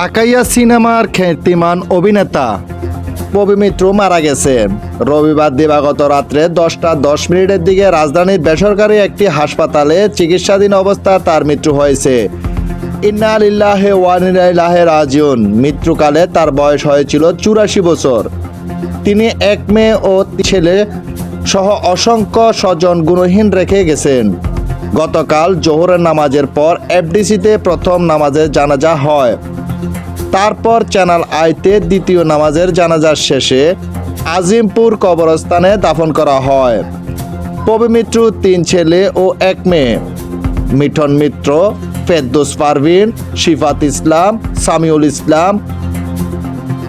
ঢাকাইয়া সিনেমার খ্যাতিমান অভিনেতা পবি মিত্র মারা গেছেন রবিবার দিবাগত রাত্রে দশটা দশ মিনিটের দিকে রাজধানীর বেসরকারি একটি হাসপাতালে চিকিৎসাধীন অবস্থায় তার মৃত্যু হয়েছে। ইন্না লিল্লাহে ওয়ানিলাহে রাজিউন। মৃত্যুকালে তার বয়স হয়েছিল চুরাশি বছর। তিনি এক মেয়ে ও ছেলে সহ অসংখ্য স্বজন গুণহীন রেখে গেছেন। গতকাল জোহরের নামাজের পর এফডিসিতে প্রথম নামাজের জানাজা হয়। তারপর চ্যানেল আইতে দ্বিতীয় নামাজের জানাজার শেষে আজিমপুর কবরস্থানে দাফন করা হয়। পবিমিত্র তিন ছেলে ও এক মেয়ে। মিঠন মিত্র, ফেরদোস পারভিন, শিফাত ইসলাম, সামিউল ইসলাম।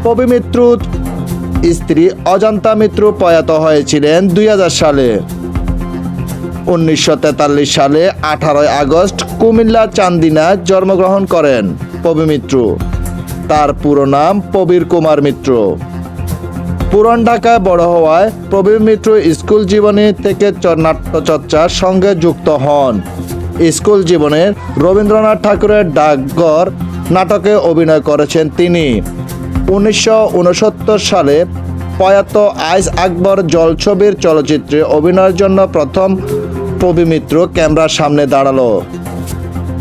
পবিমিত্র স্ত্রী অজন্তা মিত্র প্রয়াত হয়েছিলেন দুই হাজার সালে। উনিশশো তেতাল্লিশ সালে আঠারোই আগস্ট কুমিল্লা চান্দিনায় জন্মগ্রহণ করেন পবি মিত্র তার পুরো নাম প্রবীর কুমার মিত্র। পুরান ঢাকায় বড় হওয়ায় প্রবীর মিত্র স্কুল জীবনী থেকে চ- নাট্যচর্চার সঙ্গে যুক্ত হন। স্কুল জীবনে রবীন্দ্রনাথ ঠাকুরের ডাকঘর নাটকে অভিনয় করেছেন তিনি। উনিশশো উনসত্তর সালে প্রয়াত আইস আকবর জলছবির চলচ্চিত্রে অভিনয়ের জন্য প্রথম প্রবী মিত্র ক্যামেরার সামনে দাঁড়াল।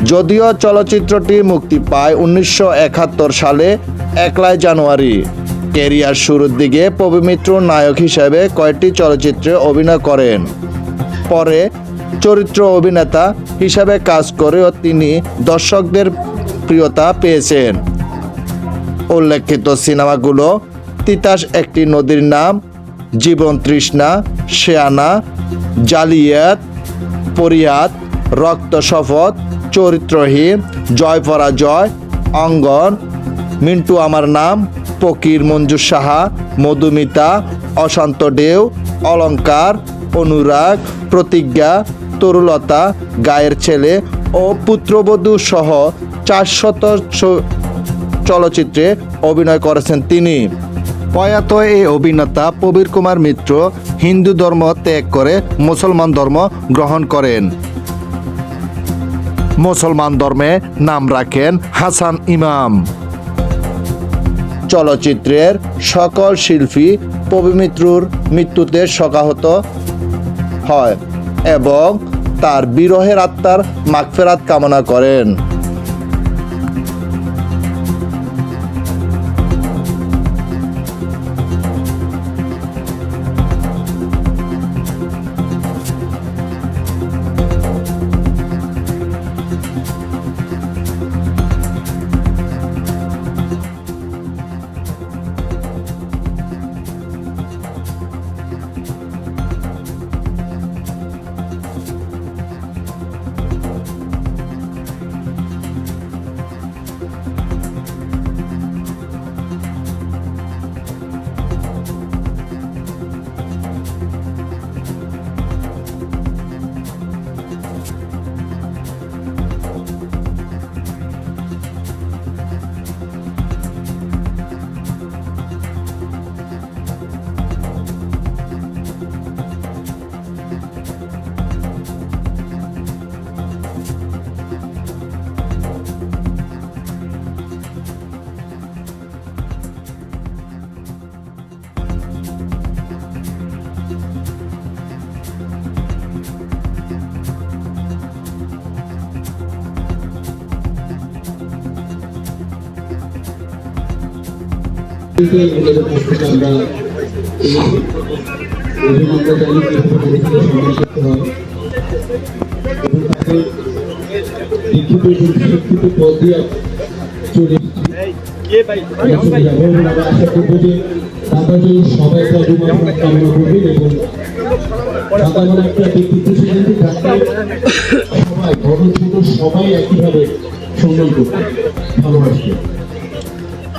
যদিও চলচ্চিত্রটি মুক্তি পায় উনিশশো একাত্তর সালে একলাই জানুয়ারি। কেরিয়ার শুরুর দিকে পবিমিত্র নায়ক হিসেবে কয়েকটি চলচ্চিত্রে অভিনয় করেন। পরে চরিত্র অভিনেতা হিসাবে কাজ করেও তিনি দর্শকদের প্রিয়তা পেয়েছেন। উল্লেখিত সিনেমাগুলো তিতাস একটি নদীর নাম, জীবন তৃষ্ণা শেয়ানা জালিয়াত, পরিয়াত, রক্ত শপথ চরিত্রহীন, জয় পরাজয়, অঙ্গন, মিন্টু আমার নাম, ফকির মঞ্জু সাহা, মধুমিতা, অশান্ত ডেউ, অলঙ্কার, অনুরাগ, প্রতিজ্ঞা, তরুলতা, গায়ের ছেলে ও পুত্রবধূ সহ চারশত চলচ্চিত্রে অভিনয় করেছেন তিনি। প্রয়াত এই অভিনেতা প্রবীর কুমার মিত্র হিন্দু ধর্ম ত্যাগ করে মুসলমান ধর্ম গ্রহণ করেন। মুসলমান ধর্মে নাম রাখেন হাসান ইমাম। চলচ্চিত্রের সকল শিল্পী পবিমিত্রুর মৃত্যুতে শোকাহত হয় এবং তার বিরহের আত্মার মাগফেরাত কামনা করেন। আমরা এই অভিনন্দন করতে শিক্ষিত পদ দিয়ে চলে একটা ব্যক্তিত্ব ছিলেন যে সবাই সবাই একইভাবে সম্মান করতেন ভালোবাসতেন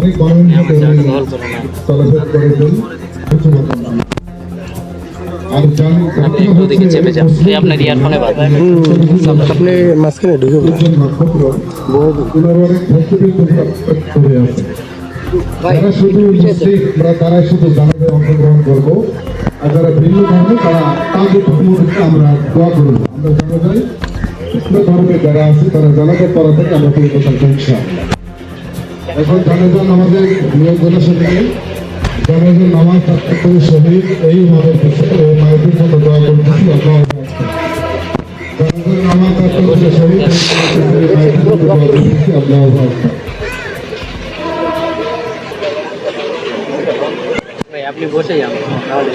অনেক মানুষ চলাচল করেছেন আপনি মাঝখানে ঢুকে যারা শুধু মুসলিম আমরা তারা শুধু জানাতে অংশগ্রহণ করব আর যারা ভিন্ন ধর্ম তারা তাদের ধর্মকে আমরা দোয়া করব। আমরা জানা যাই ইসলাম ধর্মে যারা আছে তারা জানাতে পড়া থেকে আমরা। এখন জানাজান আমাদের নিয়োগগুলোর সাথে জানাজান নামাজ করে শহীদ, এই পিছনে এই জন্য দোয়া করতেছি আল্লাহ আপনি বসে যান, তাহলে।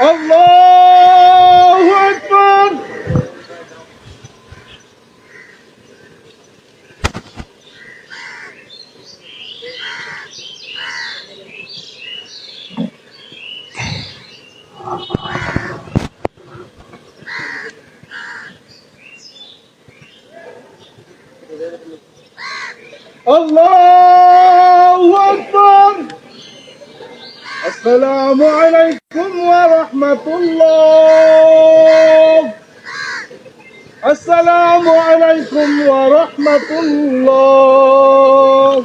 Allah Akbar. Allah. السلام عليكم ورحمة الله. السلام عليكم ورحمة الله.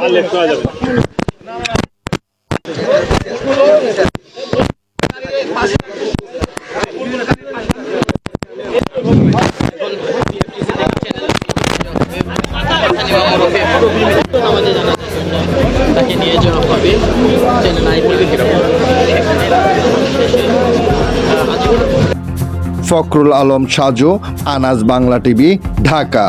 عليك هذا Fakhrul Alam Saju আনাজ বাংলা টিভি ঢাকা।